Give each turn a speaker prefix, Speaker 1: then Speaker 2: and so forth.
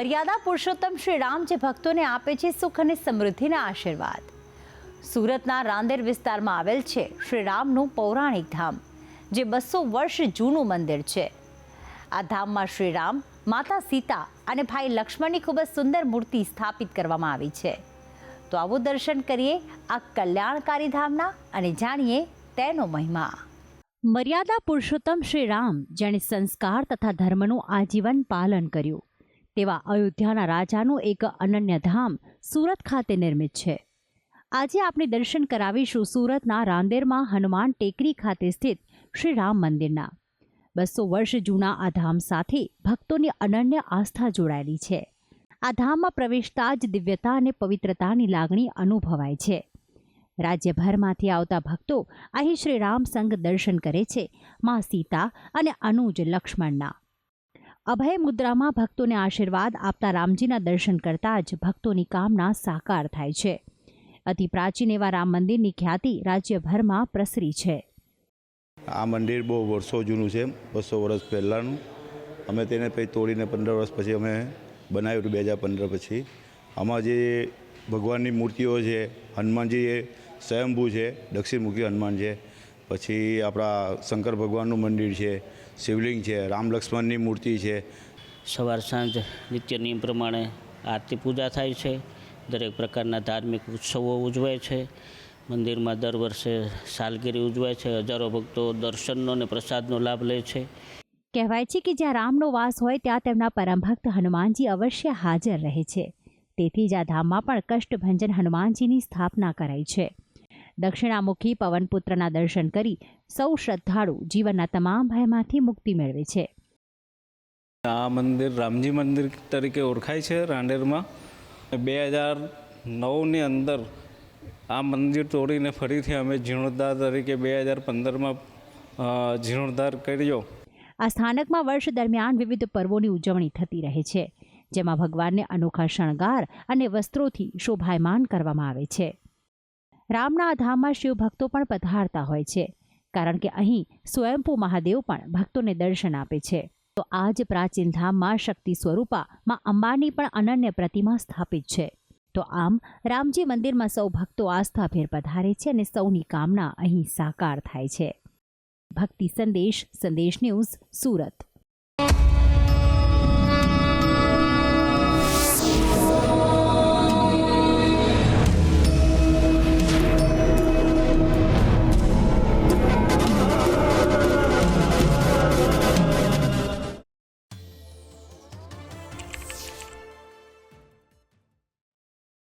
Speaker 1: મર્યાદા પુરુષોત્તમ શ્રી રામ જે ભક્તોને આપે છે સુખ અને સમૃદ્ધિના આશીર્વાદ. સુરતના રાંદેર વિસ્તારમાં આવેલ છે શ્રી રામનું પૌરાણિક ધામ, જે બસો વર્ષ જૂનું મંદિર છે. આ ધામમાં શ્રી રામ, માતા સીતા અને ભાઈ લક્ષ્મણની ખૂબ જ સુંદર મૂર્તિ સ્થાપિત કરવામાં આવી છે. તો આવું દર્શન કરીએ આ કલ્યાણકારી ધામના અને જાણીએ તેનો મહિમા. મર્યાદા પુરુષોત્તમ શ્રી રામ જેણે સંસ્કાર તથા ધર્મનું આજીવન પાલન કર્યું. તેવા અયોધ્યાના રાજાનું એક અનન્ય ધામ સુરત ખાતે નિર્મિત છે. આજે આપણે દર્શન કરાવીશું સુરતના રાંદેરમાં હનુમાન ટેકરી ખાતે સ્થિત શ્રી રામ મંદિરના. બસો વર્ષ જૂના આ ધામ સાથે ભક્તોની અનન્ય આસ્થા જોડાયેલી છે. આ ધામમાં પ્રવેશતા જ દિવ્યતા અને પવિત્રતાની લાગણી અનુભવાય છે. રાજ્યભરમાંથી આવતા ભક્તો અહીં શ્રી રામ સંઘ દર્શન કરે છે, મા સીતા અને અનુજ લક્ષ્મણના. અભય મુદ્રામાં ભક્તોને આશીર્વાદ આપતા રામજીના દર્શન કરતાં જ ભક્તોની કામના સાકાર થાય છે. અતિ પ્રાચીન એવા રામ મંદિરની ખ્યાતિ રાજ્યભરમાં પ્રસરી છે.
Speaker 2: આ મંદિર બહુ વર્ષો જૂનું છે, બસો વર્ષ પહેલાંનું. અમે તેને પછી તોડીને પંદર વર્ષ પછી અમે બનાવ્યું બે હજાર પંદર પછી. આમાં જે ભગવાનની મૂર્તિઓ છે હનુમાનજી એ સ્વયંભૂ છે, દક્ષિણમુખી હનુમાન છે પછી આપણા શંકર ભગવાનનું મંદિર છે શિવલિંગ છે રામ લક્ષ્મણની મૂર્તિ છે.
Speaker 3: સવાર સાંજ નિત્ય નિયમ પ્રમાણે આરતી પૂજા થાય છે દરેક પ્રકારના ધાર્મિક ઉત્સવો ઉજવાય છે. મંદિરમાં દર વર્ષે સાલગીરી ઉજવાય છે હજારો ભક્તો દર્શનનો અને પ્રસાદનો લાભ લે છે.
Speaker 1: કહેવાય છે કે જ્યાં રામનો વાસ હોય ત્યાં તેમના પરમભક્ત હનુમાનજી અવશ્ય હાજર રહે છે. તેથી જ આ ધામમાં પણ કષ્ટભંજન હનુમાનજીની સ્થાપના કરાઈ છે. દક્ષિણામુખી પવનપુત્રના દર્શન કરી સૌ શ્રદ્ધાળુ જીવનના તમામ ભયમાંથી મુક્તિ મેળવે છે.
Speaker 4: આ મંદિર રામજી મંદિર તરીકે ઓળખાય છે રાંડેરમાં. બે હજાર નવની અંદર આ મંદિર તોડીને ફરીથી અમે જીર્ણોદ્ધાર તરીકે બે હજાર પંદરમાં જીર્ણોદ્ધાર કર્યો.
Speaker 1: આ સ્થાનકમાં વર્ષ દરમિયાન વિવિધ પર્વોની ઉજવણી થતી રહે છે જેમાં ભગવાનને અનોખા શણગાર અને વસ્ત્રોથી શોભાયમાન કરવામાં આવે છે. રામના ધામમાં શિવભક્તો પણ પધારતા હોય છે, કારણ કે અહીં સ્વયંભૂ મહાદેવ પણ ભક્તોને દર્શન આપે છે. તો આ જ પ્રાચીન ધામમાં શક્તિ સ્વરૂપા માં અંબાની પણ અનન્ય પ્રતિમા સ્થાપિત છે. તો આમ, રામજી મંદિરમાં સૌ ભક્તો આસ્થાભેર પધારે છે અને સૌની કામના અહીં સાકાર થાય છે. ભક્તિ સંદેશ સંદેશ ન્યૂઝ, સુરત.